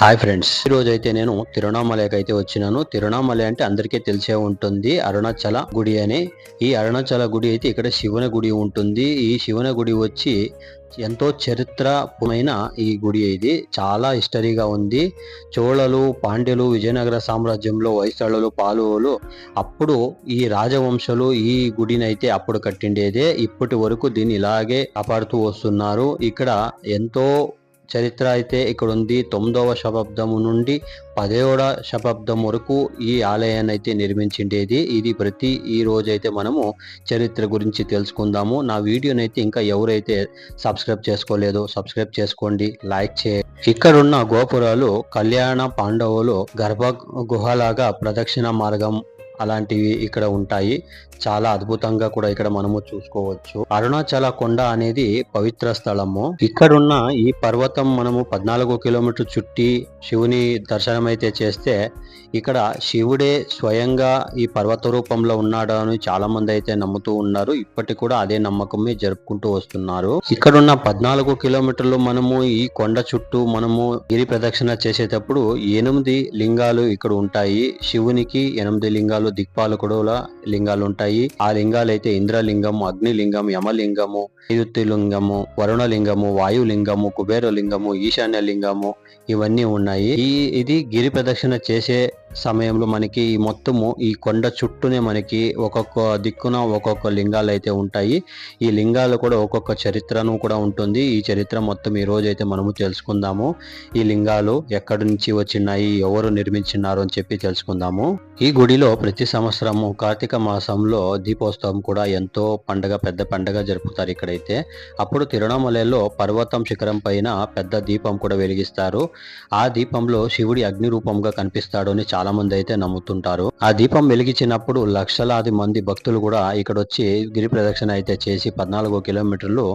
Hi friends ఈ రోజు అయితే నేను తిరుణామలయకి అయితే వచ్చినాను. తిరుణామలయ అంటే అందరికీ తెలిసే ఉంటుంది. అరుణాచల గుడి అని. ఈ అరుణాచల గుడి అయితే ఇక్కడ శివుని గుడి ఉంటుంది. ఈ శివుని గుడి వచ్చి ఎంతో చరిత్రమైన ఈ గుడి ఇది. చాలా హిస్టరీగా ఉంది. చోళలు పాండ్యులు విజయనగర సామ్రాజ్యంలో వైశాళులు పాలువలు అప్పుడు ఈ రాజవంశలు ఈ గుడిని అయితే అప్పుడు కట్టిండేదే. ఇప్పటి వరకు దీన్ని ఇలాగే కాపాడుతూ వస్తున్నారు. ఇక్కడ ఎంతో చరిత్ర అయితే ఇక్కడ ఉంది తొమ్మిదవ శతాబ్దం నుండి పదేవ శతాబ్దం వరకు ఈ ఆలయాన్ని అయితే నిర్మించిండేది. ఇది ప్రతి ఈ రోజైతే మనము చరిత్ర గురించి తెలుసుకుందాము. నా వీడియోని అయితే ఇంకా ఎవరైతే సబ్స్క్రైబ్ చేసుకోలేదో సబ్స్క్రైబ్ చేసుకోండి. లైక్ చేయండి. ఇక్కడున్న గోపురాలు కళ్యాణ పాండవులు గర్భ గుహలాగా ప్రదక్షిణ మార్గం అలాంటివి ఇక్కడ ఉంటాయి. చాలా అద్భుతంగా కూడా ఇక్కడ మనము చూసుకోవచ్చు. అరుణాచల కొండ అనేది పవిత్ర స్థలము. ఇక్కడున్న ఈ పర్వతం మనము పద్నాలుగు కిలోమీటర్ చుట్టి శివుని దర్శనం అయితే చేస్తే ఇక్కడ శివుడే స్వయంగా ఈ పర్వత రూపంలో ఉన్నాడు అని చాలా మంది అయితే నమ్ముతూ ఉన్నారు. ఇప్పటికి కూడా అదే నమ్మకమే జరుపుకుంటూ వస్తున్నారు. ఇక్కడున్న పద్నాలుగు కిలోమీటర్లు మనము ఈ కొండ చుట్టూ మనము గిరి ప్రదక్షిణ చేసేటప్పుడు ఎనిమిది లింగాలు ఇక్కడ ఉంటాయి. శివునికి ఎనిమిది లింగాలు దిక్పాలకుడుల లింగాలు ఉంటాయి. ఆ లింగాలు అయితే ఇంద్రలింగం అగ్నిలింగం యమలింగము నైరుతిలింగము వరుణలింగము వాయులింగము కుబేరలింగము ఈశాన్య లింగము ఇవన్నీ ఉన్నాయి. ఈ ఇది గిరి ప్రదక్షిణ చేసే సమయంలో మనకి మొత్తము ఈ కొండ చుట్టూనే మనకి ఒక్కొక్క దిక్కున ఒక్కొక్క లింగాలు అయితే ఉంటాయి. ఈ లింగాలు కూడా ఒక్కొక్క చరిత్రను కూడా ఉంటుంది. ఈ చరిత్ర మొత్తం ఈ రోజు అయితే మనము తెలుసుకుందాము. ఈ లింగాలు ఎక్కడి నుంచి వచ్చినాయి ఎవరు నిర్మించినారు అని చెప్పి తెలుసుకుందాము. ఈ గుడిలో ప్రతి సంవత్సరము కార్తీక మాసంలో దీపోత్సవం కూడా ఎంతో పండగ పెద్ద పండగ జరుపుతారు ఇక్కడైతే. అప్పుడు తిరువణామలలో పర్వతం శిఖరం పైన పెద్ద దీపం కూడా వెలిగిస్తారు. ఆ దీపంలో శివుడి అగ్ని రూపంగా కనిపిస్తాడు అని చాలా మంది అయితే నమ్ముతుంటారు. ఆ దీపం వెలిగించినప్పుడు లక్షలాది మంది భక్తులు కూడా ఇక్కడ వచ్చి గిరి ప్రదక్షిణ అయితే చేసి పద్నాలుగు కిలోమీటర్లు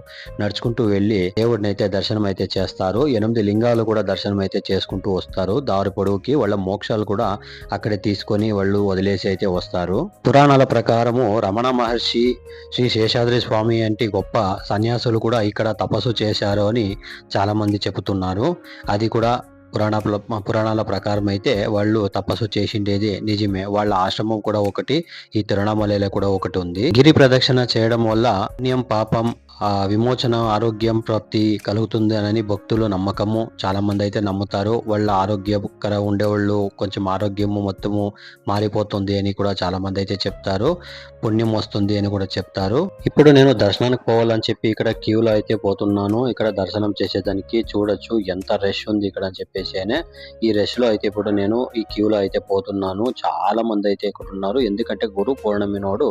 నడుచుకుంటూ వెళ్ళి దేవుడిని అయితే దర్శనం అయితే చేస్తారు. ఎనిమిది లింగాలు కూడా దర్శనం అయితే చేసుకుంటూ వస్తారు. దారి పొడవుకి వాళ్ళ మోక్షాలు కూడా అక్కడే తీసుకొని వాళ్ళు వదిలేసి అయితే వస్తారు. పురాణాల ప్రకారము రమణ మహర్షి శ్రీ శేషాద్రి స్వామి అంటే గొప్ప సన్యాసులు కూడా ఇక్కడ తపస్సు చేశారు అని చాలా మంది చెబుతున్నారు. అది కూడా పురాణ పురాణాల ప్రకారం అయితే వాళ్ళు తపస్సు చేసిండేది నిజమే. వాళ్ళ ఆశ్రమం కూడా ఒకటి ఈ తిరువణామలలో కూడా ఒకటి ఉంది. గిరి ప్రదక్షిణ చేయడం వల్ల పుణ్యం పాపం విమోచన ఆరోగ్యం ప్రాప్తి కలుగుతుంది అని భక్తులు నమ్మకము. చాలా మంది అయితే నమ్ముతారు. వాళ్ళ ఆరోగ్యకర ఉండేవాళ్ళు కొంచెం ఆరోగ్యము మొత్తము మారిపోతుంది అని కూడా చాలా మంది అయితే చెప్తారు. పుణ్యం వస్తుంది అని కూడా చెప్తారు. ఇప్పుడు నేను దర్శనానికి పోవాలని చెప్పి ఇక్కడ క్యూలో అయితే పోతున్నాను. ఇక్కడ దర్శనం చేసేదానికి చూడొచ్చు ఎంత రష్ ఉంది ఇక్కడ అని చెప్పేసి ఈ రష్లో అయితే ఇప్పుడు నేను ఈ క్యూలో అయితే పోతున్నాను. చాలా మంది అయితే ఇక్కడ ఉన్నారు. ఎందుకంటే గురు పౌర్ణమి నాడు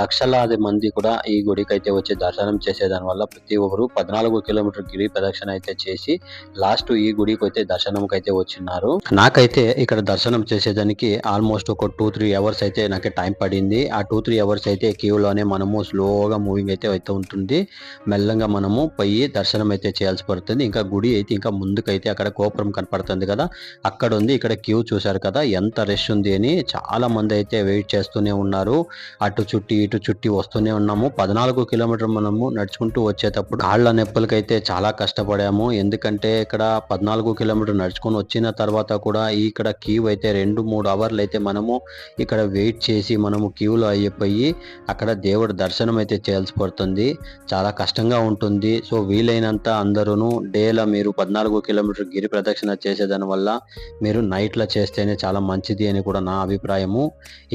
లక్షలాది మంది కూడా ఈ గుడికి అయితే వచ్చి దర్శనం చేసే వల్ల ప్రతి ఒక్కరు పద్నాలుగు కిలోమీటర్ గిరి ప్రదక్షిణ అయితే చేసి లాస్ట్ ఈ గుడికి అయితే దర్శనంకి అయితే వచ్చినారు నాకైతే ఇక్కడ దర్శనం చేసేదానికి ఆల్మోస్ట్ ఒక టూ త్రీ అవర్స్ అయితే నాకు టైం పడింది. ఆ టూ త్రీ అవర్స్ అయితే క్యూలోనే మనము స్లోగా మూవింగ్ అయితే అయితే ఉంటుంది. మెల్లగా మనము పోయి దర్శనం అయితే చేయాల్సి పడుతుంది. ఇంకా గుడి అయితే ఇంకా ముందుకైతే అక్కడ గోపురం కనపడుతుంది కదా అక్కడ ఉంది ఇక్కడ క్యూ చూశారు కదా ఎంత రష్ ఉంది అని చాలా మంది అయితే వెయిట్ చేస్తూనే ఉన్నారు. అటు చుట్టి ఇటు చుట్టి వస్తూనే ఉన్నాము. పద్నాలుగు కిలోమీటర్ మనము నడుచుకుంటూ వచ్చేటప్పుడు ఆళ్ళ నొప్పులకైతే చాలా కష్టపడాము. ఎందుకంటే ఇక్కడ పద్నాలుగు కిలోమీటర్ నడుచుకొని వచ్చిన తర్వాత కూడా ఇక్కడ క్యూ అయితే రెండు మూడు అవర్లు అయితే మనము ఇక్కడ వెయిట్ చేసి మనము క్యూలో అయిపోయి అక్కడ దేవుడి దర్శనం అయితే చేయాల్సి పడుతుంది. చాలా కష్టంగా ఉంటుంది. సో వీలైనంత అందరూ డేలా మీరు పద్నాలుగు కిలోమీటర్ గిరి ప్రదక్షిణ చేసేదాని వల్ల మీరు నైట్లో చేస్తేనే చాలా మంచిది అని కూడా నా అభిప్రాయము.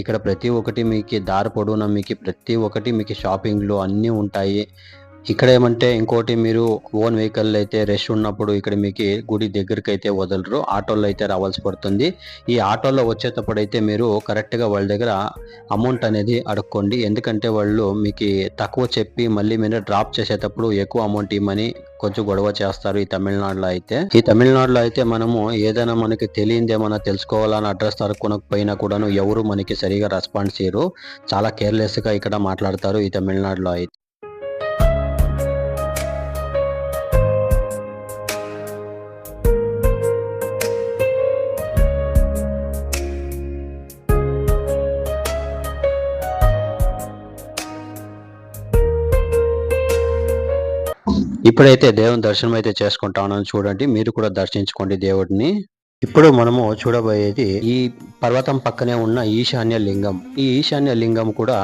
ఇక్కడ ప్రతి ఒక్కటి మీకు దారి పొడవునా మీకు ప్రతి ఒక్కటి మీకు షాపింగ్లు అన్నీ ఉంటాయి. ఇక్కడ ఏమంటే ఇంకోటి మీరు ఓన్ వెహికల్ అయితే రష్ ఉన్నప్పుడు ఇక్కడ మీకు గుడి దగ్గరికి అయితే వదలరు ఆటోలో అయితే రావాల్సి పడుతుంది. ఈ ఆటోలో వచ్చేటప్పుడు అయితే మీరు కరెక్ట్గా వాళ్ళ దగ్గర అమౌంట్ అనేది అడుక్కోండి. ఎందుకంటే వాళ్ళు మీకు తక్కువ చెప్పి మళ్ళీ మీరు డ్రాప్ చేసేటప్పుడు ఎక్కువ అమౌంట్ ఇవ్వమని కొంచెం గొడవ చేస్తారు ఈ తమిళనాడులో అయితే. ఈ తమిళనాడులో అయితే మనము ఏదైనా మనకి తెలియంది ఏమైనా తెలుసుకోవాలని అడ్రస్ తరుక్కునకపోయినా కూడాను ఎవరు మనకి సరిగా రెస్పాన్స్ చేయరు. చాలా కేర్లెస్గా ఇక్కడ మాట్లాడతారు ఈ తమిళనాడులో అయితే. ఇప్పుడైతే దేవుని దర్శనం అయితే చేసుకుంటానని చూడండి మీరు కూడా దర్శించుకోండి దేవుడిని. ఇప్పుడు మనము చూడబోయేది ఈ పర్వతం పక్కనే ఉన్న ఈశాన్య లింగం. ఈ ఈశాన్య లింగం కూడా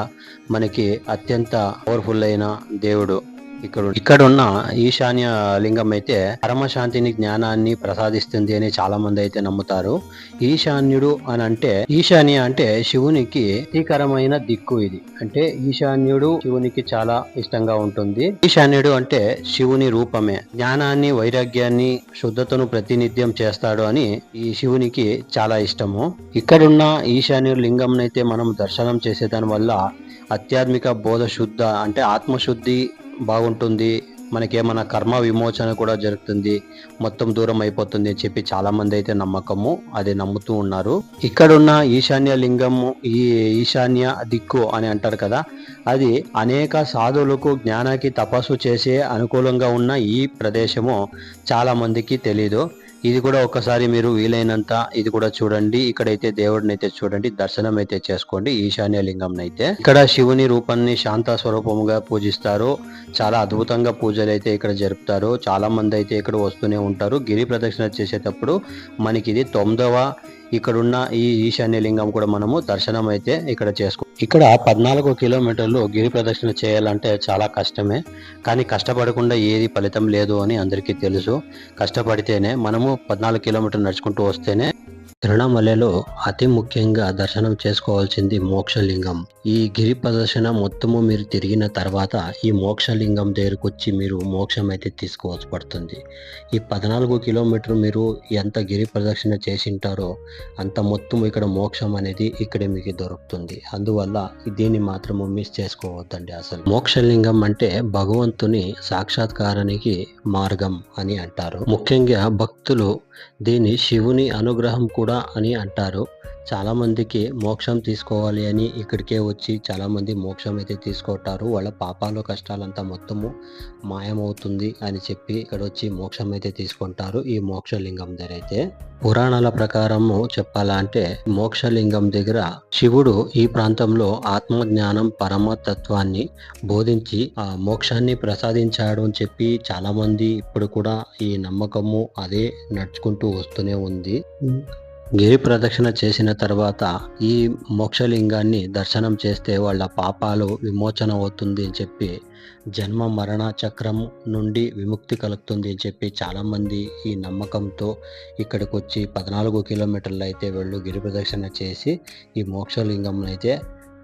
మనకి అత్యంత పవర్ఫుల్ అయిన దేవుడు. ఇక్కడ ఇక్కడ ఉన్న ఈశాన్య లింగం అయితే పరమశాంతిని జ్ఞానాన్ని ప్రసాదిస్తుంది అని చాలా మంది అయితే నమ్ముతారు. ఈశాన్యుడు అని అంటే ఈశాన్య అంటే శివునికి తీకరమైన దిక్కు ఇది. అంటే ఈశాన్యుడు శివునికి చాలా ఇష్టంగా ఉంటుంది. ఈశాన్యుడు అంటే శివుని రూపమే. జ్ఞానాన్ని వైరాగ్యాన్ని శుద్ధతను ప్రతినిధ్యం చేస్తాడు అని ఈ శివునికి చాలా ఇష్టము. ఇక్కడున్న ఈశాన్యుడు లింగం అయితే మనం దర్శనం చేసేదాని వల్ల ఆధ్యాత్మిక బోధ శుద్ధ అంటే ఆత్మశుద్ధి బాగుంటుంది. మనకేమైనా కర్మ విమోచన కూడా జరుగుతుంది. మొత్తం దూరం అయిపోతుంది అని చెప్పి చాలా మంది అయితే నమ్మకము. అది నమ్ముతూ ఉన్నారు. ఇక్కడున్న ఈశాన్య లింగము ఈ ఈశాన్య దిక్కు అని అంటారు కదా అది అనేక సాధువులకు జ్ఞానానికి తపస్సు చేసే అనుకూలంగా ఉన్న ఈ ప్రదేశము చాలా మందికి తెలీదు. ఇది కూడా ఒకసారి మీరు వీలైనంత ఇది కూడా చూడండి. ఇక్కడైతే దేవుడిని అయితే చూడండి. దర్శనం అయితే చేసుకోండి. ఈశాన్య లింగం అయితే ఇక్కడ శివుని రూపాన్ని శాంత స్వరూపముగా పూజిస్తారు. చాలా అద్భుతంగా పూజలు అయితే ఇక్కడ జరుపుతారు. చాలా మంది అయితే ఇక్కడ వస్తూనే ఉంటారు. గిరి ప్రదక్షిణ చేసేటప్పుడు మనకి ఇది తొమ్మిదవ ఇక్కడున్న ఈ ఈశాన్య లింగం కూడా మనము దర్శనం అయితే ఇక్కడ చేసుకో ఇక్కడ పద్నాలుగు కిలోమీటర్లు గిరి ప్రదక్షిణ చేయాలంటే చాలా కష్టమే. కానీ కష్టపడకుండా ఏది ఫలితం లేదు అని అందరికీ తెలుసు. కష్టపడితేనే మనము పద్నాలుగు కిలోమీటర్లు నడుచుకుంటూ వస్తేనే తిరుణమలలో అతి ముఖ్యంగా దర్శనం చేసుకోవాల్సింది మోక్షలింగం. ఈ గిరి ప్రదర్శన మొత్తము మీరు తిరిగిన తర్వాత ఈ మోక్షలింగం దగ్గరకు వచ్చి మీరు మోక్షం అయితే తీసుకోవాల్సి పడుతుంది. ఈ పద్నాలుగు కిలోమీటర్ మీరు ఎంత గిరి ప్రదక్షిణ చేసింటారో అంత మొత్తం ఇక్కడ మోక్షం అనేది ఇక్కడే మీకు దొరుకుతుంది. అందువల్ల దీన్ని మాత్రము మిస్ చేసుకోవద్దండి అసలు. మోక్షలింగం అంటే భగవంతుని సాక్షాత్కారానికి మార్గం అని అంటారు. ముఖ్యంగా భక్తులు దీని శివుని అనుగ్రహం కూడా అని అంటారు. చాలామందికి మోక్షం తీసుకోవాలి అని ఇక్కడికే వచ్చి చాలామంది మోక్షం అయితే తీసుకుంటారు. వాళ్ళ పాపాలు కష్టాలంతా మొత్తము మాయమవుతుంది అని చెప్పి ఇక్కడ వచ్చి మోక్షం అయితే తీసుకుంటారు ఈ మోక్షలింగం దగ్గర అయితే. పురాణాల ప్రకారము చెప్పాలంటే మోక్షలింగం దగ్గర శివుడు ఈ ప్రాంతంలో ఆత్మజ్ఞానం పరమతత్వాన్ని బోధించి ఆ మోక్షాన్ని ప్రసాదించాడు అని చెప్పి చాలామంది ఇప్పుడు కూడా ఈ నమ్మకము అదే నడుచుకుంటూ వస్తూనే ఉంది. గిరి ప్రదక్షిణ చేసిన తర్వాత ఈ మోక్షలింగాన్ని దర్శనం చేస్తే వాళ్ళ పాపాలు విమోచన అవుతుంది అని చెప్పి జన్మ మరణ చక్రం నుండి విముక్తి కలుగుతుంది అని చెప్పి చాలామంది ఈ నమ్మకంతో ఇక్కడికి వచ్చి పద్నాలుగు కిలోమీటర్లు అయితే వెళ్ళు గిరి ప్రదక్షిణ చేసి ఈ మోక్షలింగం అయితే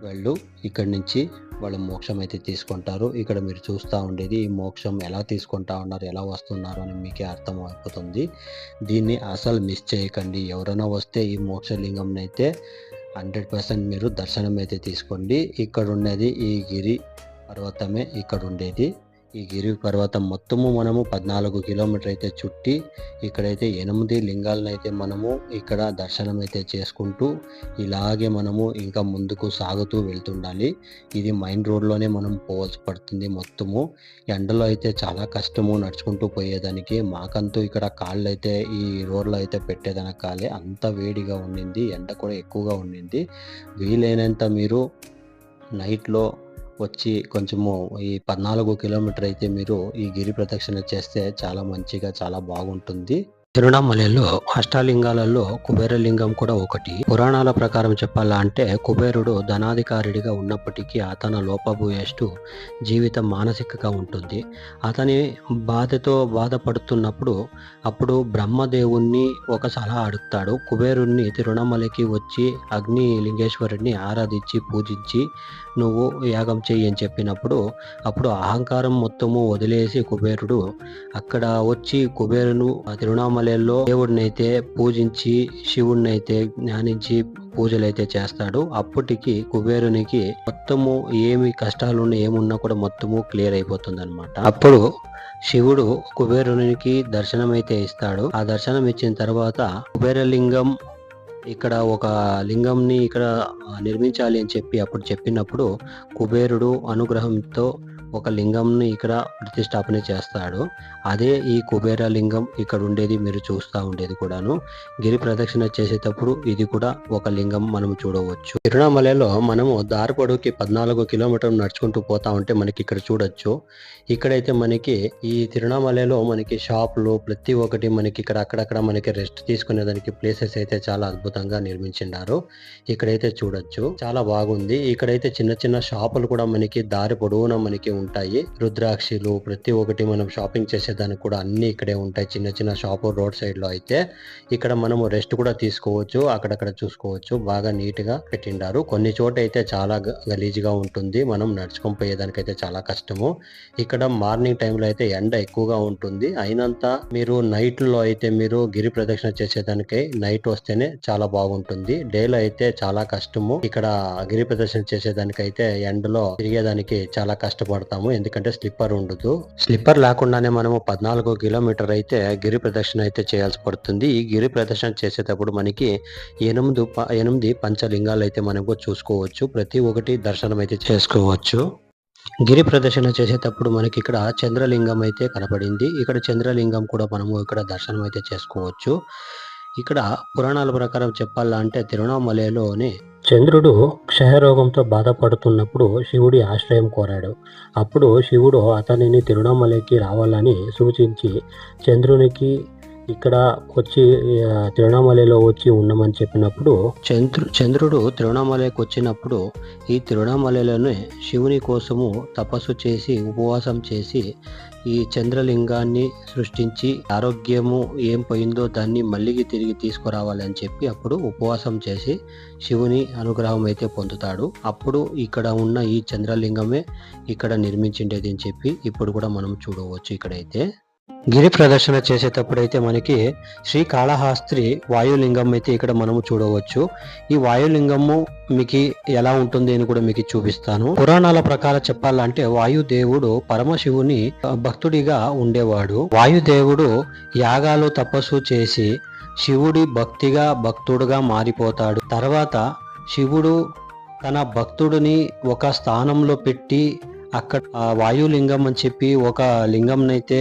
వెళ్ళు. ఇక్కడి నుంచి వాళ్ళు మోక్షం అయితే తీసుకుంటారు. ఇక్కడ మీరు చూస్తూ ఉండేది ఈ మోక్షం ఎలా తీసుకుంటా ఉన్నారు ఎలా వస్తున్నారు అని మీకే అర్థం అయిపోతుంది. దీన్ని అసలు మిస్ చేయకండి. ఎవరైనా వస్తే ఈ మోక్షలింగం అయితే హండ్రెడ్ పర్సెంట్ మీరు దర్శనం అయితే తీసుకోండి. ఇక్కడ ఉన్నది ఈ గిరి పర్వతమే ఇక్కడ ఉండేది ఈ గిరి పర్వతం మొత్తము మనము పద్నాలుగు కిలోమీటర్ అయితే చుట్టి ఇక్కడైతే ఎనిమిది లింగాలను అయితే మనము ఇక్కడ దర్శనం అయితే చేసుకుంటూ ఇలాగే మనము ఇంకా ముందుకు సాగుతూ వెళ్తుండాలి. ఇది మెయిన్ రోడ్లోనే మనం పోవాల్సి పడుతుంది మొత్తము. ఎండలో అయితే చాలా కష్టము నడుచుకుంటూ పోయేదానికి. మాకంతూ ఇక్కడ కాళ్ళు అయితే ఈ రోడ్లో అయితే పెట్టేదానికి కాలే. అంత వేడిగా ఉండింది. ఎండ కూడా ఎక్కువగా ఉండింది. వీలైనంత మీరు నైట్లో వచ్చి కొంచెము ఈ పద్నాలుగు కిలోమీటర్ అయితే మీరు ఈ గిరి ప్రదక్షిణ చేస్తే చాలా మంచిగా చాలా బాగుంటుంది. తిరువణామలలో అష్టాలింగాలలో కుబేరలింగం కూడా ఒకటి. పురాణాల ప్రకారం చెప్పాలా అంటే కుబేరుడు ధనాధికారిడిగా ఉన్నప్పటికీ అతను లోపభూయష్టు జీవితం మానసికగా ఉంటుంది. అతని బాధతో బాధపడుతున్నప్పుడు అప్పుడు బ్రహ్మదేవుణ్ణి ఒక సలహా అడుగుతాడు. కుబేరుణ్ణి తిరుణమలకి వచ్చి అగ్ని లింగేశ్వరుడిని ఆరాధించి పూజించి నువ్వు యాగం చెయ్యి అని చెప్పినప్పుడు అప్పుడు అహంకారం మొత్తము వదిలేసి కుబేరుడు అక్కడ వచ్చి కుబేరును ఆ తిరువణామలలో దేవుడినైతే పూజించి శివుడిని అయితే జ్ఞానించి పూజలు అయితే చేస్తాడు. అప్పటికి కుబేరునికి మొత్తము ఏమి కష్టాలు ఏమున్నా కూడా మొత్తము క్లియర్ అయిపోతుంది అనమాట అప్పుడు శివుడు కుబేరునికి దర్శనం అయితే ఇస్తాడు. ఆ దర్శనం ఇచ్చిన తర్వాత కుబేరలింగం ఇక్కడ ఒక లింగంని ఇక్కడ నిర్మించాలి అని చెప్పి అప్పుడు చెప్పినప్పుడు కుబేరుడు అనుగ్రహంతో ఒక లింగంను ఇక్కడ ప్రతిష్టాపన చేస్తాడు. అదే ఈ కుబేర లింగం ఇక్కడ ఉండేది మీరు చూస్తూ ఉండేది కూడాను. గిరి ప్రదక్షిణ చేసేటప్పుడు ఇది కూడా ఒక లింగం మనం చూడవచ్చు. తిరుణామలలో మనము దారి పొడవుకి పద్నాలుగు కిలోమీటర్లు నడుచుకుంటూ పోతా ఉంటే మనకి ఇక్కడ చూడొచ్చు. ఇక్కడైతే మనకి ఈ తిరుణామలలో మనకి షాపులు ప్రతి ఒక్కటి మనకి ఇక్కడ అక్కడక్కడ మనకి రెస్ట్ తీసుకునే దానికి ప్లేసెస్ అయితే చాలా అద్భుతంగా నిర్మించినారు ఇక్కడైతే చూడొచ్చు. చాలా బాగుంది. ఇక్కడైతే చిన్న చిన్న షాపులు కూడా మనకి దారి పొడవునా మనకి ఉంటాయి. రుద్రాక్షలు ప్రతి ఒక్కటి మనం షాపింగ్ చేసేదానికి కూడా అన్ని ఇక్కడే ఉంటాయి. చిన్న చిన్న షాపు రోడ్ సైడ్లో అయితే ఇక్కడ మనము రెస్ట్ కూడా తీసుకోవచ్చు అక్కడక్కడ చూసుకోవచ్చు. బాగా నీట్గా పెట్టిండారు. కొన్ని చోట అయితే చాలా గ- గలీజ్గా ఉంటుంది. మనం నడుచుకొని పోయేదానికైతే చాలా కష్టము. ఇక్కడ మార్నింగ్ టైంలో అయితే ఎండ ఎక్కువగా ఉంటుంది. అయినంత మీరు నైట్లో అయితే మీరు గిరి ప్రదక్షిణ చేసేదానికి నైట్ వస్తేనే చాలా బాగుంటుంది. డే లో అయితే చాలా కష్టము. ఇక్కడ గిరి ప్రదర్శన చేసేదానికైతే ఎండలో తిరిగేదానికి చాలా కష్టపడుతుంది కష్టపడతాము ఎందుకంటే స్లిప్పర్ ఉండదు. స్లిప్పర్ లేకుండానే మనము పద్నాలుగు కిలోమీటర్ అయితే గిరి ప్రదర్శన అయితే చేయాల్సి పడుతుంది. ఈ గిరి ప్రదర్శన చేసేటప్పుడు మనకి ఎనిమిది ప- ఎనిమిది పంచలింగాలు అయితే మనకు చూసుకోవచ్చు. ప్రతి ఒక్కటి దర్శనం అయితే చేసుకోవచ్చు. గిరి ప్రదర్శన చేసేటప్పుడు మనకి ఇక్కడ చంద్రలింగం అయితే కనపడింది. ఇక్కడ చంద్రలింగం కూడా మనము ఇక్కడ దర్శనం అయితే చేసుకోవచ్చు. ఇక్కడ పురాణాల ప్రకారం చెప్పాలంటే తిరువణామలైలోని చంద్రుడు క్షయరోగంతో బాధపడుతున్నప్పుడు శివుడి ఆశ్రయం కోరాడు. అప్పుడు శివుడు అతనిని తిరువణామలైకి రావాలని సూచించి చంద్రునికి ఇక్కడ వచ్చి ఆ, వచ్చి ఉండమని చెప్పినప్పుడు చంద్రు చంద్రుడు తిరువణామలైకి వచ్చినప్పుడు ఈ తిరువణామలలోనే శివుని కోసము తపస్సు చేసి ఉపవాసం చేసి ఈ చంద్రలింగాన్ని సృష్టించి ఆరోగ్యము ఏం పోయిందో దాన్ని మళ్ళీ తిరిగి తీసుకురావాలని చెప్పి అప్పుడు ఉపవాసం చేసి శివుని అనుగ్రహం అయితే పొందుతాడు. అప్పుడు ఇక్కడ ఉన్న ఈ చంద్రలింగమే ఇక్కడ నిర్మించిండేది అని చెప్పి ఇప్పుడు కూడా మనం చూడవచ్చు ఇక్కడైతే. గిరి ప్రదర్శన చేసేటప్పుడైతే మనకి మనకి శ్రీకాళహస్త్రి వాయులింగం అయితే ఇక్కడ మనము చూడవచ్చు. ఈ వాయులింగము మీకు ఎలా ఉంటుంది అని కూడా మీకు చూపిస్తాను. పురాణాల ప్రకారం చెప్పాలంటే వాయుదేవుడు పరమశివుని భక్తుడిగా ఉండేవాడు. వాయుదేవుడు యాగాలు తపస్సు చేసి శివుడి భక్తిగా భక్తుడుగా మారిపోతాడు. తర్వాత శివుడు తన భక్తుడిని ఒక స్థానంలో పెట్టి అక్కడ వాయులింగం అని చెప్పి ఒక లింగం అయితే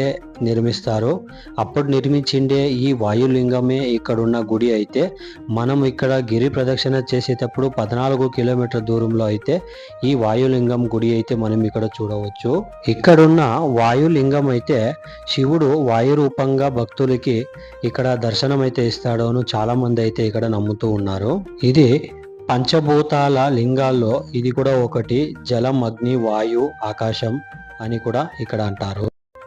నిర్మిస్తారు. అప్పుడు నిర్మించిండే ఈ వాయులింగమే ఇక్కడున్న గుడి అయితే. మనం ఇక్కడ గిరి ప్రదక్షిణ చేసేటప్పుడు పద్నాలుగు కిలోమీటర్ దూరంలో అయితే ఈ వాయులింగం గుడి అయితే మనం ఇక్కడ చూడవచ్చు. ఇక్కడున్న వాయులింగం అయితే శివుడు వాయు రూపంగా భక్తులకి ఇక్కడ దర్శనం అయితే ఇస్తాడు అని చాలా మంది అయితే ఇక్కడ నమ్ముతూ ఉన్నారు. ఇది పంచభూతాల లింగాల్లో ఇది కూడా ఒకటి జలం అగ్ని వాయు ఆకాశం అని కూడా ఇక్కడ అంటారు.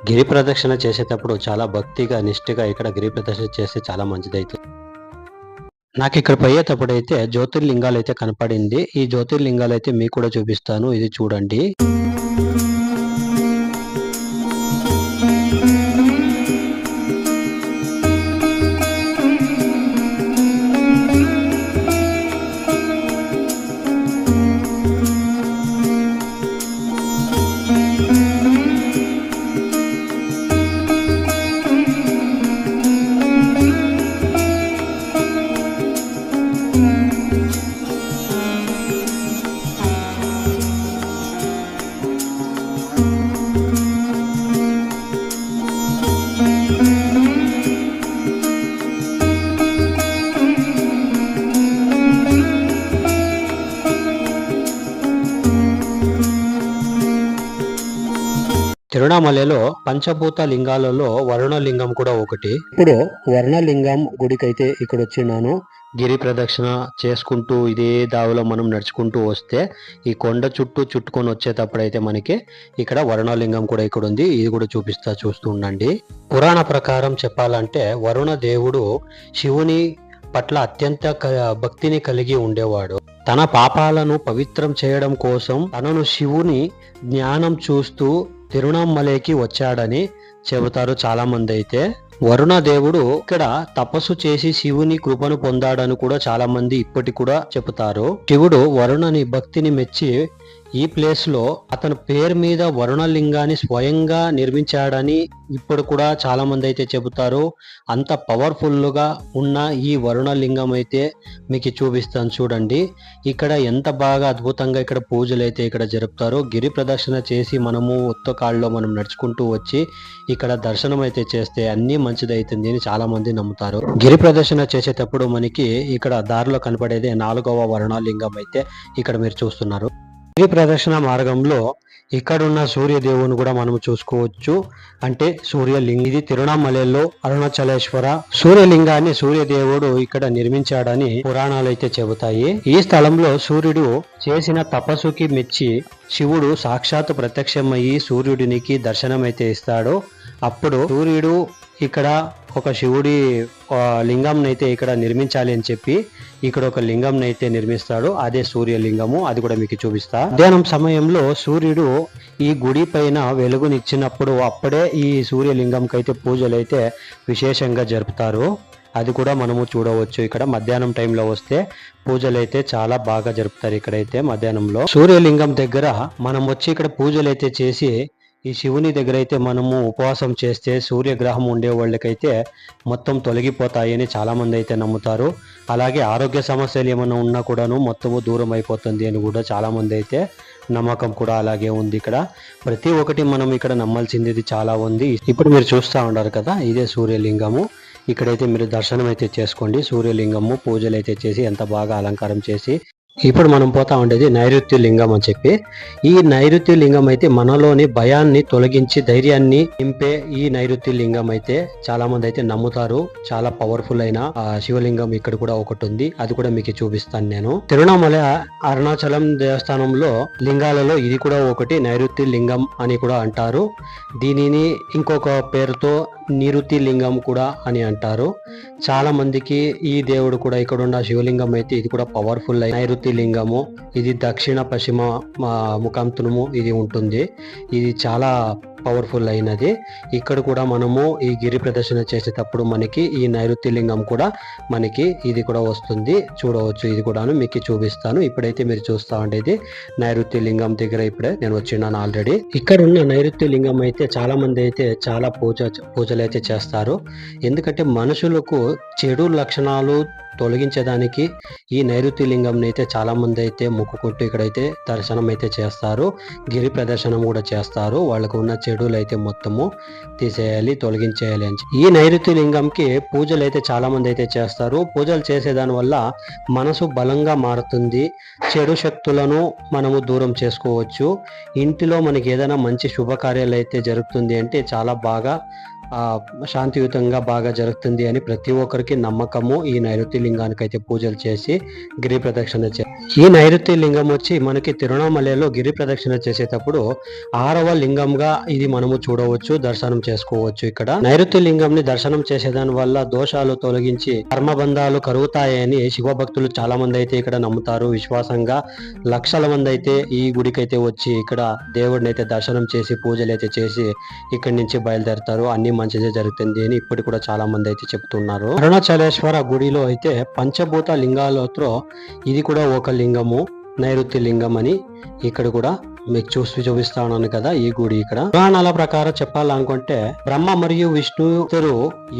గిరి ప్రదక్షిణ చేసేటప్పుడు చాలా భక్తిగా నిష్ఠగా ఇక్కడ గిరి ప్రదక్షిణ చేస్తే చాలా మంచిదైతే. నాకు ఇక్కడ పోయేటప్పుడు అయితే జ్యోతిర్లింగాలు అయితే కనపడింది. ఈ జ్యోతిర్లింగాలు అయితే మీకు కూడా చూపిస్తాను. ఇది చూడండి. తిరువణామలలో పంచభూత లింగాలలో వరుణ లింగం కూడా ఒకటి. ఇప్పుడు వర్ణలింగం గుడికైతే ఇక్కడ వచ్చినాను గిరి ప్రదక్షిణ చేసుకుంటూ ఇదే దావిలో మనం నడుచుకుంటూ వస్తే ఈ కొండ చుట్టూ చుట్టుకొని వచ్చేటప్పుడు అయితే మనకి ఇక్కడ వరుణలింగం కూడా ఇక్కడ ఉంది ఇది కూడా చూపిస్తా చూస్తూ ఉండండి. పురాణ ప్రకారం చెప్పాలంటే వరుణ దేవుడు శివుని పట్ల అత్యంత భక్తిని కలిగి ఉండేవాడు. తన పాపాలను పవిత్రం చేయడం కోసం తనను శివుని జ్ఞానం చూస్తూ తిరుణామలేకి వచ్చాడని చెబుతారు చాలా మంది అయితే వరుణ దేవుడు ఇక్కడ తపస్సు చేసి శివుని కృపను పొందాడని కూడా చాలా మంది ఇప్పటి కూడా చెబుతారు. శివుడు వరుణని భక్తిని మెచ్చి ఈ ప్లేస్లో అతను అతని పేరు మీద వరుణలింగాన్ని స్వయంగా నిర్మించాడని ఇప్పుడు కూడా చాలామంది అయితే చెబుతారు. అంత పవర్ఫుల్గా ఉన్న ఈ వరుణలింగం అయితే మీకు చూపిస్తాను చూడండి. ఇక్కడ ఎంత బాగా అద్భుతంగా ఇక్కడ పూజలు అయితే ఇక్కడ జరుపుతారు గిరి ప్రదక్షిణ చేసి మనము ఉత్తకాళ్ళలో మనం నడుచుకుంటూ వచ్చి ఇక్కడ దర్శనం అయితే చేస్తే అన్ని మంచిదైతుంది అని చాలామంది నమ్ముతారు. గిరి ప్రదర్శన చేసేటప్పుడు మనకి ఇక్కడ దారిలో కనపడేది నాలుగవ వరుణలింగం అయితే ఇక్కడ మీరు చూస్తున్నారు. ఈ ప్రదర్శన మార్గంలో ఇక్కడున్న సూర్యదేవుని కూడా మనం చూసుకోవచ్చు. అంటే సూర్యలింగ. ఇది తిరుణామలలో అరుణాచలేశ్వర సూర్యలింగాన్ని సూర్యదేవుడు ఇక్కడ నిర్మించాడని పురాణాలు అయితే చెబుతాయి. ఈ స్థలంలో సూర్యుడు చేసిన తపస్సుకి మెచ్చి శివుడు సాక్షాత్ ప్రత్యక్షమయ్యి సూర్యుడినికి దర్శనమైతే ఇస్తాడు. అప్పుడు సూర్యుడు ఇక్కడ ఒక శివుడి లింగంనైతే అయితే ఇక్కడ నిర్మించాలి అని చెప్పి ఇక్కడ ఒక లింగం అయితే నిర్మిస్తాడు. అదే సూర్యలింగము. అది కూడా మీకు చూపిస్తా. మధ్యాహ్నం సమయంలో సూర్యుడు ఈ గుడి పైన వెలుగునిచ్చినప్పుడు అప్పుడే ఈ సూర్యలింగంకి అయితే పూజలు అయితే విశేషంగా జరుపుతారు. అది కూడా మనము చూడవచ్చు. ఇక్కడ మధ్యాహ్నం టైంలో వస్తే పూజలు అయితే చాలా బాగా జరుపుతారు ఇక్కడైతే మధ్యాహ్నంలో. సూర్యలింగం దగ్గర మనం వచ్చి ఇక్కడ పూజలు అయితే చేసి ఈ శివుని దగ్గర అయితే మనము ఉపవాసం చేస్తే సూర్యగ్రహం ఉండే వాళ్ళకైతే మొత్తం తొలగిపోతాయని చాలామంది అయితే నమ్ముతారు. అలాగే ఆరోగ్య సమస్యలు ఏమైనా ఉన్నా కూడాను మొత్తము దూరం అయిపోతుంది అని కూడా చాలామంది అయితే నమ్మకం కూడా అలాగే ఉంది ఇక్కడ. ప్రతి ఒక్కటి మనం ఇక్కడ నమ్మాల్సింది చాలా ఉంది. ఇప్పుడు మీరు చూస్తూ ఉన్నారు కదా ఇదే సూర్యలింగము. ఇక్కడైతే మీరు దర్శనం అయితే చేసుకోండి. సూర్యలింగము పూజలు అయితే చేసి ఎంత బాగా అలంకారం చేసి ఇప్పుడు మనం పోతా ఉండేది నైరుతి లింగం అని చెప్పి. ఈ నైరుతి లింగం అయితే మనలోని భయాన్ని తొలగించి ధైర్యాన్ని నింపే ఈ నైరుతి లింగం అయితే చాలా మంది అయితే నమ్ముతారు. చాలా పవర్ఫుల్ అయిన శివలింగం ఇక్కడ కూడా ఒకటి ఉంది. అది కూడా మీకు చూపిస్తాను నేను. తిరువణామల అరుణాచలం దేవస్థానంలో లింగాలలో ఇది కూడా ఒకటి నైరుతి లింగం అని కూడా అంటారు. దీనిని ఇంకొక పేరుతో నిరుతి లింగం కూడా అని అంటారు. చాలా మందికి ఈ దేవుడు కూడా ఇక్కడ ఉన్న శివలింగం అయితే ఇది కూడా పవర్ఫుల్ నైరుతి లింగము ఇది దక్షిణ పశ్చిమ ముఖాంతరము ఇది ఉంటుంది. ఇది చాలా పవర్ఫుల్ అయినది. ఇక్కడ కూడా మనము ఈ గిరి ప్రదర్శన చేసేటప్పుడు మనకి ఈ నైరుతి లింగం కూడా మనకి ఇది కూడా వస్తుంది. చూడవచ్చు ఇది కూడాను మీకు చూపిస్తాను. ఇప్పుడైతే మీరు చూస్తా ఉండేది నైరుతి లింగం దగ్గర ఇప్పుడే నేను వచ్చినాను ఆల్రెడీ ఇక్కడ ఉన్న నైరుతి లింగం అయితే చాలా మంది అయితే చాలా పూజ పూజలు అయితే చేస్తారు. ఎందుకంటే మనుషులకు చెడు లక్షణాలు తొలగించడానికి ఈ నైరుతి లింగం అయితే చాలా మంది అయితే మొక్కుకుంటూ ఇక్కడైతే దర్శనం అయితే చేస్తారు. గిరి ప్రదర్శనం కూడా చేస్తారు. వాళ్ళకు ఉన్న చెడులు అయితే మొత్తము తీసేయాలి తొలగించేయాలి అని ఈ నైరుతి లింగంకి పూజలు అయితే చాలా మంది అయితే చేస్తారు. పూజలు చేసేదాని వల్ల మనసు బలంగా మారుతుంది. చెడు శక్తులను మనము దూరం చేసుకోవచ్చు. ఇంటిలో మనకి ఏదైనా మంచి శుభకార్యాలు అయితే జరుగుతుంది అంటే చాలా బాగా శాంతియుతంగా బాగా జరుగుతుంది అని ప్రతి ఒక్కరికి నమ్మకము ఈ నైరుతి లింగానికి అయితే పూజలు చేసి గిరి ప్రదక్షిణ చే ఈ నైరుతి లింగం వచ్చి మనకి తిరువణామలలో గిరి ప్రదక్షిణ చేసేటప్పుడు ఆరవ లింగంగా ఇది మనము చూడవచ్చు దర్శనం చేసుకోవచ్చు ఇక్కడ. నైరుతి లింగం ని దర్శనం చేసేదాని వల్ల దోషాలు తొలగించి కర్మబంధాలు కరుగుతాయని శివభక్తులు చాలా మంది అయితే ఇక్కడ నమ్ముతారు. విశ్వాసంగా లక్షల మంది అయితే ఈ గుడికైతే వచ్చి ఇక్కడ దేవుడిని అయితే దర్శనం చేసి పూజలు అయితే చేసి ఇక్కడి నుంచి బయలుదేరుతారు. అన్ని మంచిదే జరుగుతుంది అని ఇప్పటికి కూడా చాలా మంది అయితే చెప్తున్నారు. అరుణాచలేశ్వర గుడిలో అయితే పంచభూత లింగాలతో ఇది కూడా ఒక లింగము నైరుతి లింగం అని ఇక్కడ కూడా మీకు చూసి చూపిస్తా ఉన్నాను కదా ఈ గుడి ఇక్కడ. పురాణాల ప్రకారం చెప్పాలనుకుంటే బ్రహ్మ మరియు విష్ణు ఇద్దరు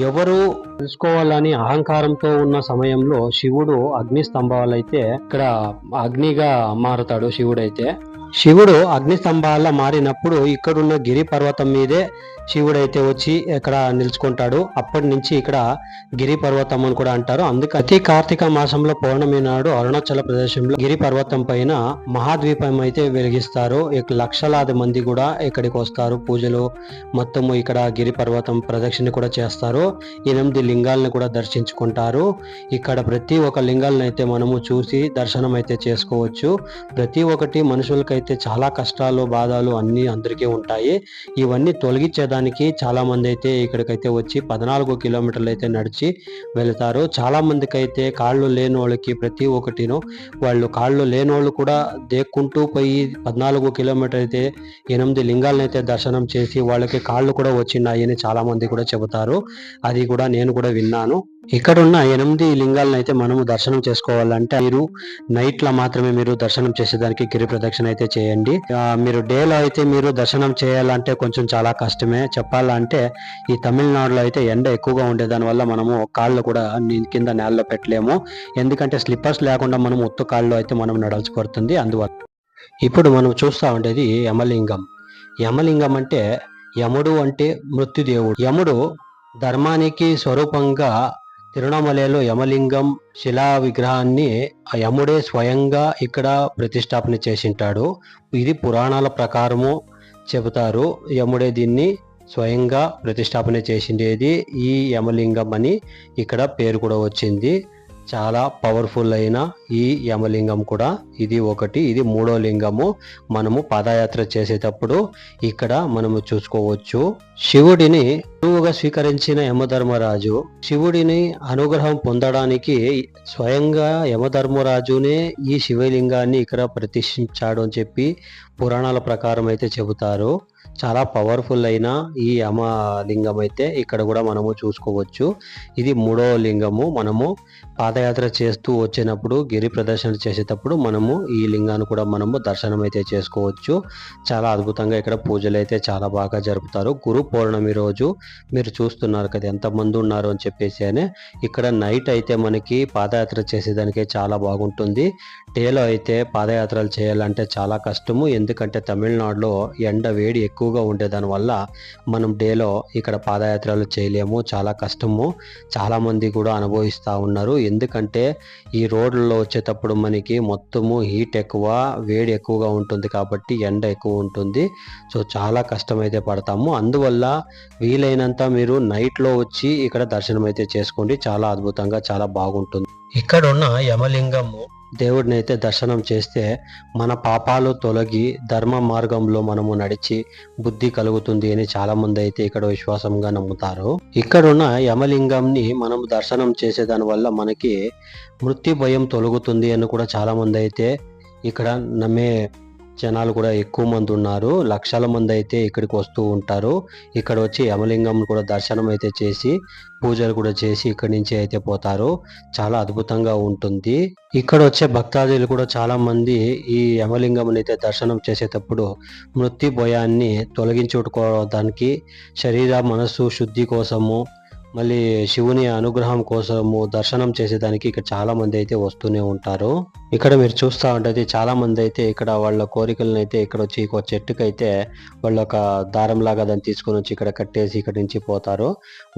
ఎవరు తెలుసుకోవాలని అహంకారంతో ఉన్న సమయంలో శివుడు అగ్ని స్తంభాలైతే ఇక్కడ అగ్నిగా మారుతాడు శివుడైతే. శివుడు అగ్ని స్తంభాల మారినప్పుడు ఇక్కడున్న గిరి పర్వతం మీదే శివుడైతే వచ్చి ఇక్కడ నిలుచుకుంటాడు. అప్పటి నుంచి ఇక్కడ గిరి పర్వతం అని కూడా అంటారు. అందుకే ప్రతి కార్తీక మాసంలో పౌర్ణమి నాడు అరుణాచల ప్రదేశంలో గిరి పర్వతం పైన మహాద్వీపం అయితే వెలిగిస్తారు. లక్షలాది మంది కూడా ఇక్కడికి వస్తారు. పూజలు మొత్తము ఇక్కడ గిరి పర్వతం ప్రదక్షిణ కూడా చేస్తారు. ఎనిమిది లింగాలను కూడా దర్శించుకుంటారు. ఇక్కడ ప్రతి ఒక్క లింగాలను అయితే మనము చూసి దర్శనం అయితే చేసుకోవచ్చు. ప్రతి ఒక్కటి మనుషులకైతే అయితే చాలా కష్టాలు బాధలు అన్నీ అందరికీ ఉంటాయి. ఇవన్నీ తొలగించేదానికి చాలామంది అయితే ఇక్కడికైతే వచ్చి పద్నాలుగు కిలోమీటర్లు అయితే నడిచి వెళతారు. చాలామందికి అయితే కాళ్ళు లేని వాళ్ళకి ప్రతి ఒక్కటిను వాళ్ళు కాళ్ళు లేని వాళ్ళు కూడా దేక్కుంటూ పోయి పద్నాలుగు కిలోమీటర్ అయితే ఎనిమిది లింగాలను అయితే దర్శనం చేసి వాళ్ళకి కాళ్ళు కూడా వచ్చినాయి అని కూడా చెబుతారు. అది కూడా నేను కూడా విన్నాను. ఇక్కడ ఉన్న ఎనిమిది లింగాలను అయితే మనము దర్శనం చేసుకోవాలంటే మీరు నైట్లో మాత్రమే మీరు దర్శనం చేసేదానికి గిరి ప్రదక్షిణ అయితే చేయండి. మీరు డేలో అయితే మీరు దర్శనం చేయాలంటే కొంచెం చాలా కష్టమే. చెప్పాలంటే ఈ తమిళనాడులో అయితే ఎండ ఎక్కువగా ఉండే దానివల్ల మనము కాళ్ళు కూడా కింద నేలలో పెట్టలేము. ఎందుకంటే స్లిప్పర్స్ లేకుండా మనం ఉత్త కాళ్ళు అయితే మనం నడవలసి పడుతుంది. అందువల్ల ఇప్పుడు మనం చూస్తా ఉండేది యమలింగం. యమలింగం అంటే యముడు అంటే మృత్యుదేవుడు. యముడు ధర్మానికి స్వరూపంగా తిరుణమలలో యమలింగం శిలా విగ్రహాన్ని యముడే స్వయంగా ఇక్కడ ప్రతిష్టాపన చేసింటాడు. ఇది పురాణాల ప్రకారము చెబుతారు. యముడే దీన్ని స్వయంగా ప్రతిష్టాపన చేసిండేది ఈ యమలింగం అని ఇక్కడ పేరు కూడా వచ్చింది. చాలా పవర్ఫుల్ అయిన ఈ యమలింగం కూడా. ఇది ఒకటి ఇది మూడో లింగము. మనము పాదయాత్ర చేసేటప్పుడు ఇక్కడ మనము చూసుకోవచ్చు. శివుడిని గురువుగా స్వీకరించిన యమధర్మరాజు శివుడిని అనుగ్రహం పొందడానికి స్వయంగా యమధర్మరాజునే ఈ శివలింగాన్ని ఇక్కడ ప్రతిష్ఠించాడు అని చెప్పి పురాణాల ప్రకారం అయితే చెబుతారు. చాలా పవర్ఫుల్ అయిన ఈ యమ లింగం అయితే ఇక్కడ కూడా మనము చూసుకోవచ్చు. ఇది మూడో లింగము. మనము పాదయాత్ర చేస్తూ వచ్చినప్పుడు గిరి ప్రదర్శన చేసేటప్పుడు మనము ఈ లింగాన్ని కూడా మనము దర్శనం అయితే చేసుకోవచ్చు. చాలా అద్భుతంగా ఇక్కడ పూజలు అయితే చాలా బాగా జరుపుతారు. గురు పౌర్ణమి రోజు మీరు చూస్తున్నారు కదా ఎంతమంది ఉన్నారు అని చెప్పేసి అని. ఇక్కడ నైట్ అయితే మనకి పాదయాత్ర చేసేదానికే చాలా బాగుంటుంది. డేలో అయితే పాదయాత్రలు చేయాలంటే చాలా కష్టము. ఎందుకంటే తమిళనాడులో ఎండ వేడి ఎక్కువగా ఉండేదాని వల్ల మనం డేలో ఇక్కడ పాదయాత్రలు చేయలేము. చాలా కష్టము. చాలామంది కూడా అనుభవిస్తూ ఉన్నారు. ఎందుకంటే ఈ రోడ్లలో వచ్చేటప్పుడు మనకి మొత్తము హీట్ ఎక్కువ వేడి ఎక్కువగా ఉంటుంది కాబట్టి ఎండ ఎక్కువ ఉంటుంది. సో చాలా కష్టమైతే పడతాము. అందువల్ల వీలైనంత మీరు నైట్లో వచ్చి ఇక్కడ దర్శనం అయితే చేసుకోండి. చాలా అద్భుతంగా చాలా బాగుంటుంది. ఇక్కడ ఉన్న యమలింగము దేవుడిని అయితే దర్శనం చేస్తే మన పాపాలు తొలగి ధర్మ మార్గంలో మనము నడిచి బుద్ధి కలుగుతుంది అని చాలా మంది అయితే ఇక్కడ విశ్వాసంగా నమ్ముతారు. ఇక్కడున్న యమలింగంని మనం దర్శనం చేసేదాని వల్ల మనకి మృత్యు భయం తొలగుతుంది అని కూడా చాలా మంది అయితే ఇక్కడ నమ్మే జనాలు కూడా ఎక్కువ మంది ఉన్నారు. లక్షల మంది అయితే ఇక్కడికి వస్తూ ఉంటారు. ఇక్కడ వచ్చి యమలింగం కూడా దర్శనం అయితే చేసి పూజలు కూడా చేసి ఇక్కడి నుంచి అయితే పోతారు. చాలా అద్భుతంగా ఉంటుంది. ఇక్కడ వచ్చే భక్తాదులు కూడా చాలా మంది ఈ యమలింగం అయితే దర్శనం చేసేటప్పుడు మృత్యు భయాన్ని తొలగించుకోవడానికి శరీర మనస్సు శుద్ధి కోసము మళ్ళీ శివుని అనుగ్రహం కోసము దర్శనం చేసేదానికి ఇక్కడ చాలా మంది అయితే వస్తూనే ఉంటారు. ఇక్కడ మీరు చూస్తూ ఉంటే చాలా మంది అయితే ఇక్కడ వాళ్ళ కోరికలను అయితే ఇక్కడ వచ్చి ఒక చెట్టుకు అయితే వాళ్ళ ఒక దారం లాగా దాన్ని తీసుకొని వచ్చి ఇక్కడ కట్టేసి ఇక్కడ నుంచి పోతారు.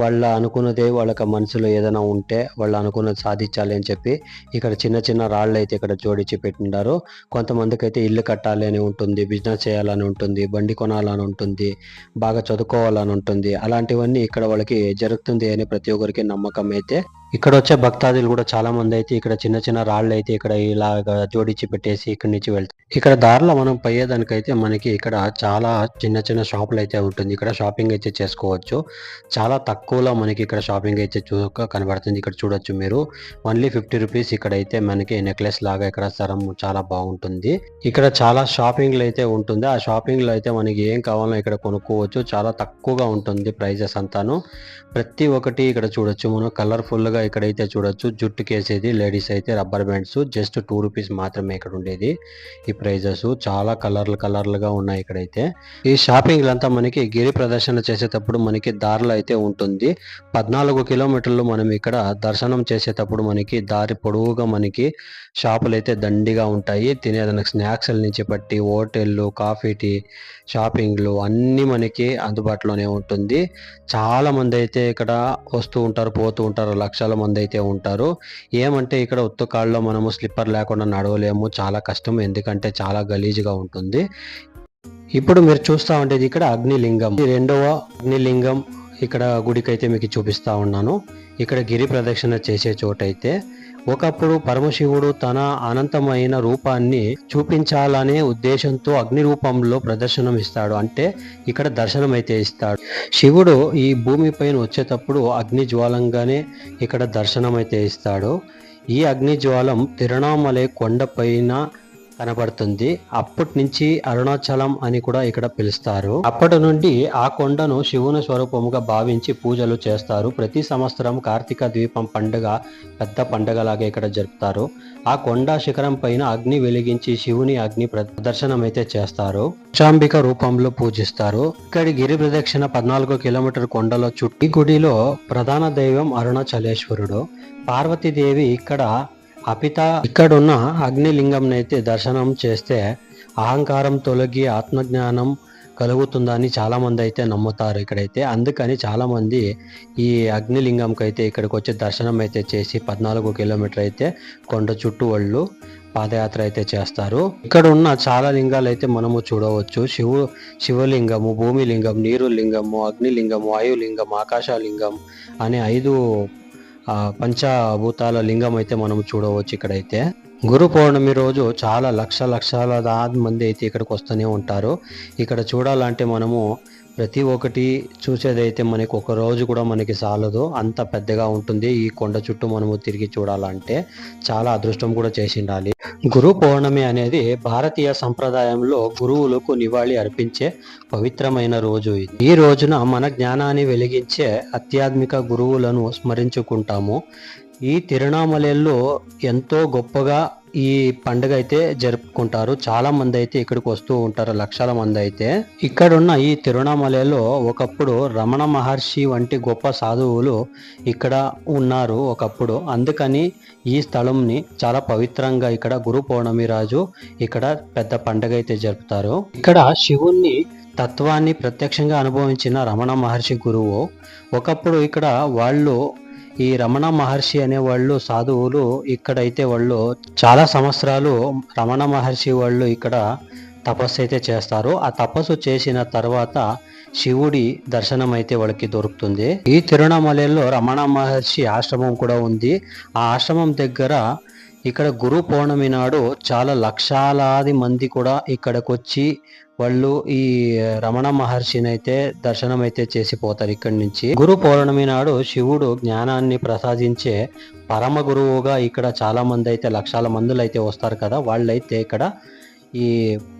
వాళ్ళ అనుకున్నదే వాళ్ళకి మనసులో ఏదైనా ఉంటే వాళ్ళు అనుకున్నది సాధించాలి అని చెప్పి ఇక్కడ చిన్న చిన్న రాళ్ళు అయితే ఇక్కడ జోడించి పెట్టిండారు కొంతమందికి అయితే ఇల్లు కట్టాలి అని ఉంటుంది బిజినెస్ చేయాలని ఉంటుంది బండి కొనాలని ఉంటుంది బాగా చదువుకోవాలని ఉంటుంది. అలాంటివన్నీ ఇక్కడ వాళ్ళకి జరుగుతుంది. అని ప్రతి ఒక్కరికి నమ్మకం అయితే ఇక్కడ వచ్చే భక్తాదులు కూడా చాలా మంది అయితే ఇక్కడ చిన్న చిన్న రాళ్ళు అయితే ఇక్కడ ఇలాగా జోడించి పెట్టేసి ఇక్కడ నుంచి వెళ్తారు ఇక్కడ దారిలో మనం పోయేదానికైతే మనకి ఇక్కడ చాలా చిన్న చిన్న షాపులు అయితే ఉంటుంది. ఇక్కడ షాపింగ్ అయితే చేసుకోవచ్చు. చాలా తక్కువలో మనకి ఇక్కడ షాపింగ్ అయితే చూ కనబడుతుంది. ఇక్కడ చూడొచ్చు మీరు. ఓన్లీ ఫిఫ్టీ రూపీస్ ఇక్కడ అయితే మనకి నెక్లెస్ లాగా ఇక్కడ సరం చాలా బాగుంటుంది. ఇక్కడ చాలా షాపింగ్లు అయితే ఉంటుంది. ఆ షాపింగ్లో అయితే మనకి ఏం కావాలో ఇక్కడ కొనుక్కోవచ్చు. చాలా తక్కువగా ఉంటుంది ప్రైజెస్ అంతాను. ప్రతి ఒక్కటి ఇక్కడ చూడొచ్చు మనం. కలర్ఫుల్గా ఇక్కడైతే చూడొచ్చు. జుట్టుకేసేది లేడీస్ అయితే rubber bands just two rupees మాత్రమే ఇక్కడ ఉండేది ఈ ప్రైజెస్ చాలా కలర్లు కలర్లుగా ఉన్నాయి ఇక్కడైతే. ఈ షాపింగ్ అంతా మనకి గిరి ప్రదర్శన చేసేటప్పుడు మనకి దారిలో అయితే ఉంటుంది. పద్నాలుగు కిలోమీటర్లు మనం ఇక్కడ దర్శనం చేసేటప్పుడు మనకి దారి పొడవుగా మనకి షాపులు అయితే దండిగా ఉంటాయి. తినేదానికి స్నాక్స్ నుంచి పట్టి హోటళ్ళు కాఫీ టీ షాపింగ్లు అన్నీ మనకి అందుబాటులోనే ఉంటుంది. చాలా మంది అయితే ఇక్కడ వస్తూ ఉంటారు పోతూ ఉంటారు లక్షల మంది అయితే ఉంటారు. ఏమంటే ఇక్కడ ఉత్తకాళ్ళలో మనము స్లిప్పర్ లేకుండా నడవలేము. చాలా కష్టం ఎందుకంటే చాలా గలీజ్గా ఉంటుంది. ఇప్పుడు మీరు చూస్తా ఉండేది ఇక్కడ అగ్నిలింగం. ఇది రెండవ అగ్నిలింగం ఇక్కడ గుడికి అయితే మీకు చూపిస్తా ఉన్నాను. ఇక్కడ గిరి ప్రదక్షిణ చేసే చోటైతే ఒకప్పుడు పరమశివుడు తన అనంతమైన రూపాన్ని చూపించాలనే ఉద్దేశంతో అగ్ని రూపంలో ప్రదర్శనం ఇస్తాడు. అంటే ఇక్కడ దర్శనం అయితే ఇస్తాడు. శివుడు ఈ భూమి పైన వచ్చేటప్పుడు అగ్ని జ్వాలంగానే ఇక్కడ దర్శనం అయితే ఇస్తాడు. ఈ అగ్ని జ్వాలం తిరుణామలై కొండపైన కనబడుతుంది. అప్పటి నుంచి అరుణాచలం అని కూడా ఇక్కడ పిలుస్తారు. అప్పటి నుండి ఆ కొండను శివుని స్వరూపముగా భావించి పూజలు చేస్తారు. ప్రతి సంవత్సరం కార్తీక ద్వీపం పండుగ పెద్ద పండుగలాగా ఇక్కడ జరుపుతారు. ఆ కొండ శిఖరం పైన అగ్ని వెలిగించి శివుని అగ్ని ప్రదర్శనం అయితే చేస్తారు. చాంబిక రూపంలో పూజిస్తారు. ఇక్కడి గిరి ప్రదక్షిణ పద్నాలుగు కిలోమీటర్ కొండలో చుట్టి గుడిలో ప్రధాన దైవం అరుణాచలేశ్వరుడు. పార్వతీదేవి ఇక్కడ అపిత ఇక్కడున్న అగ్నిలింగంనైతే దర్శనం చేస్తే అహంకారం తొలగి ఆత్మజ్ఞానం కలుగుతుందని చాలామంది అయితే నమ్ముతారు ఇక్కడైతే. అందుకని చాలామంది ఈ అగ్నిలింగంకి అయితే ఇక్కడికి వచ్చి దర్శనం అయితే చేసి పద్నాలుగు కిలోమీటర్ అయితే కొండ చుట్టూ వాళ్ళు పాదయాత్ర అయితే చేస్తారు. ఇక్కడ ఉన్న చాలా లింగాలు అయితే మనము చూడవచ్చు. శివు శివలింగము భూమి లింగం నీరు లింగము అగ్నిలింగము వాయులింగం ఆకాశలింగం అనే ఐదు పంచభూతాల లింగం అయితే మనం చూడవచ్చు ఇక్కడైతే. గురు పౌర్ణమి రోజు చాలా లక్ష లక్షల మంది అయితే ఇక్కడికి వస్తూనే ఉంటారు. ఇక్కడ చూడాలంటే మనము ప్రతి ఒక్కటి చూసేదైతే మనకి ఒక రోజు కూడా మనకి చాలదు అంత పెద్దగా ఉంటుంది. ఈ కొండ చుట్టూ మనము తిరిగి చూడాలంటే చాలా అదృష్టం కూడా చేసి ఉండాలి గురు పౌర్ణమి అనేది భారతీయ సంప్రదాయంలో గురువులకు నివాళి అర్పించే పవిత్రమైన రోజు ఇది. ఈ రోజున మన జ్ఞానాన్ని వెలిగించే ఆధ్యాత్మిక గురువులను స్మరించుకుంటాము. ఈ తిరునామలలో ఎంతో గొప్పగా ఈ పండుగ అయితే జరుపుకుంటారు. చాలా మంది అయితే ఇక్కడికి వస్తూ ఉంటారు. లక్షల మంది అయితే. ఇక్కడున్న ఈ తిరునామలలో ఒకప్పుడు రమణ మహర్షి వంటి గొప్ప సాధువులు ఇక్కడ ఉన్నారు ఒకప్పుడు. అందుకని ఈ స్థలంని చాలా పవిత్రంగా ఇక్కడ గురు పౌర్ణమి రాజు ఇక్కడ పెద్ద పండుగ అయితే జరుపుతారు. ఇక్కడ శివుణ్ణి తత్వాన్ని ప్రత్యక్షంగా అనుభవించిన రమణ మహర్షి గురువు ఒకప్పుడు ఇక్కడ వాళ్ళు ఈ రమణ మహర్షి అనే వాళ్ళు సాధువులు. ఇక్కడైతే వాళ్ళు చాలా సంవత్సరాలు రమణ మహర్షి వాళ్ళు ఇక్కడ తపస్సు అయితే చేస్తారు. ఆ తపస్సు చేసిన తర్వాత శివుడి దర్శనం అయితే వాళ్ళకి దొరుకుతుంది. ఈ తిరువణమలలో రమణ మహర్షి ఆశ్రమం కూడా ఉంది. ఆ ఆశ్రమం దగ్గర ఇక్కడ గురు పౌర్ణమి నాడు చాలా లక్షలాది మంది కూడా ఇక్కడికి వచ్చి వాళ్ళు ఈ రమణ మహర్షిని అయితే దర్శనం అయితే చేసి పోతారు ఇక్కడి నుంచి. గురు పౌర్ణమి నాడు శివుడు జ్ఞానాన్ని ప్రసాదించే పరమ గురువుగా ఇక్కడ చాలా మంది అయితే లక్షల మందులు అయితే వస్తారు కదా వాళ్ళైతే ఇక్కడ ఈ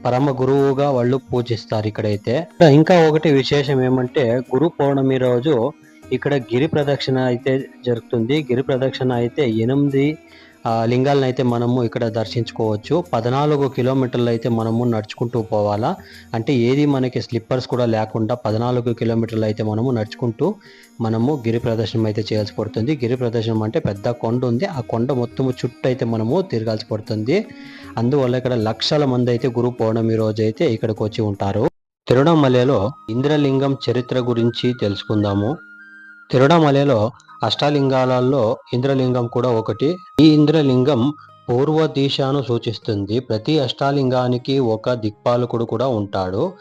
పరమ గురువుగా వాళ్ళు పూజిస్తారు ఇక్కడైతే. ఇంకా ఒకటి విశేషం ఏమంటే గురు పౌర్ణమి రోజు ఇక్కడ గిరి ప్రదక్షిణ అయితే జరుగుతుంది. గిరి ప్రదక్షిణ అయితే ఎనిమిది లింగాలను అయితే మనము ఇక్కడ దర్శించుకోవచ్చు. పద్నాలుగు కిలోమీటర్లు అయితే మనము నడుచుకుంటూ పోవాలా. అంటే ఏది మనకి స్లిప్పర్స్ కూడా లేకుండా పద్నాలుగు కిలోమీటర్లు అయితే మనము నడుచుకుంటూ మనము గిరి ప్రదర్శనం అయితే చేయాల్సి పడుతుంది. గిరి ప్రదర్శనం అంటే పెద్ద కొండ ఉంది. ఆ కొండ మొత్తము చుట్టూ అయితే మనము తిరగాల్సి పడుతుంది. అందువల్ల ఇక్కడ లక్షల మంది అయితే గురు పౌర్ణమి రోజు అయితే ఇక్కడికి వచ్చి ఉంటారు. తిరువణమలలో ఇంద్రలింగం చరిత్ర గురించి తెలుసుకుందాము. తిరువణమలలో అష్టాలింగాలలో ఇంద్రలింగం కూడా ఒకటి. ఈ ఇంద్రలింగం పూర్వ దిశను సూచిస్తుంది. ప్రతి అష్టాలింగానికి ఒక దిక్పాలకుడు కూడా ఉంటాడు.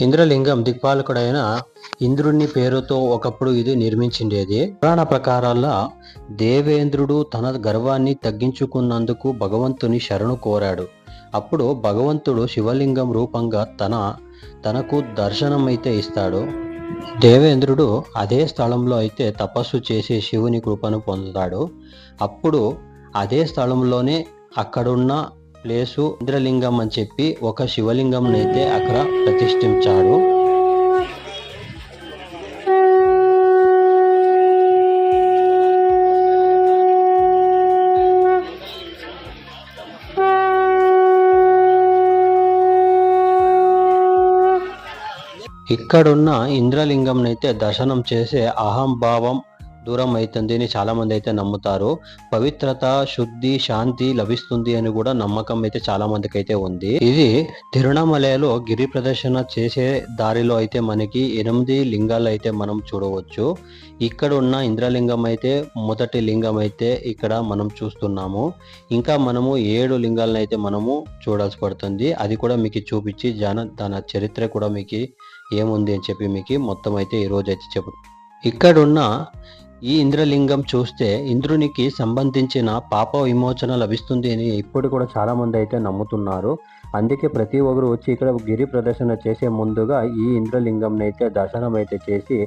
ఇంద్రలింగం దిక్పాలకుడైన ఇంద్రుని పేరుతో ఒకప్పుడు ఇది నిర్మించిండేది. పురాణ ప్రకారాల్లో దేవేంద్రుడు తన గర్వాన్ని తగ్గించుకున్నందుకు భగవంతుని శరణు కోరాడు. అప్పుడు భగవంతుడు శివలింగం రూపంగా తన తనకు దర్శనం అయితే ఇస్తాడు. దేవేంద్రుడు అదే స్థలంలో అయితే తపస్సు చేసి శివుని కృపను పొందుతాడు. అప్పుడు అదే స్థలంలోనే అక్కడున్న ప్లేసు ఇంద్రలింగం అని చెప్పి ఒక శివలింగం అయితే అక్కడ ప్రతిష్ఠించాడు. ఇక్కడున్న ఇంద్రలింగం అయితే దర్శనం చేసే అహంభావం దూరం అవుతుంది అని చాలామంది అయితే నమ్ముతారు. పవిత్రత శుద్ధి శాంతి లభిస్తుంది అని కూడా నమ్మకం అయితే చాలా మందికి అయితే ఉంది. ఇది తిరుణమలలో గిరి ప్రదర్శన చేసే దారిలో అయితే మనకి ఎనిమిది లింగాలు అయితే మనం చూడవచ్చు. ఇక్కడ ఉన్న ఇంద్రలింగం అయితే మొదటి లింగం అయితే ఇక్కడ మనం చూస్తున్నాము. ఇంకా మనము ఏడు లింగాలను అయితే మనము చూడాల్సి పడుతుంది. అది కూడా మీకు చూపించి జన దాని చరిత్ర కూడా మీకు ఏముంది అని చెప్పి మీకు మొత్తం అయితే ఈరోజు అయితే చెప్పు. ఇక్కడున్న ఈ ఇంద్రలింగం చూస్తే ఇంద్రునికి సంబంధించిన పాప విమోచన లభిస్తుంది అని ఇప్పుడు కూడా చాలామంది అయితే నమ్ముతున్నారు. అందుకే ప్రతి ఒక్కరు వచ్చి ఇక్కడ గిరి ప్రదర్శన చేసే ముందుగా ఈ ఇంద్రలింగంని అయితే దర్శనం అయితే చేసి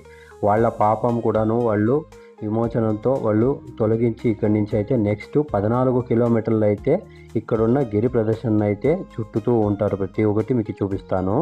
వాళ్ళ పాపం కూడాను వాళ్ళు విమోచనంతో వాళ్ళు తొలగించి ఇక్కడి నుంచి అయితే నెక్స్ట్ పద్నాలుగు కిలోమీటర్లు అయితే ఇక్కడున్న గిరి ప్రదర్శన అయితే చుట్టుతూ ఉంటారు. ప్రతి ఒక్కటి మీకు చూపిస్తాను.